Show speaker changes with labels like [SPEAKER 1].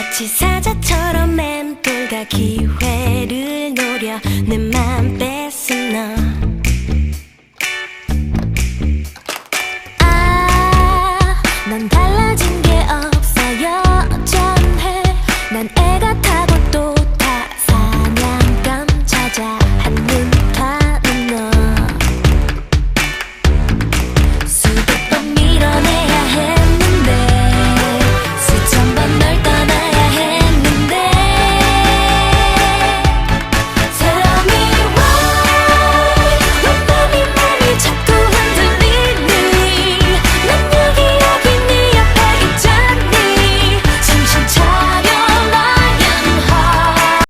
[SPEAKER 1] 마치 사자처럼 맴돌다 기회를 노려 내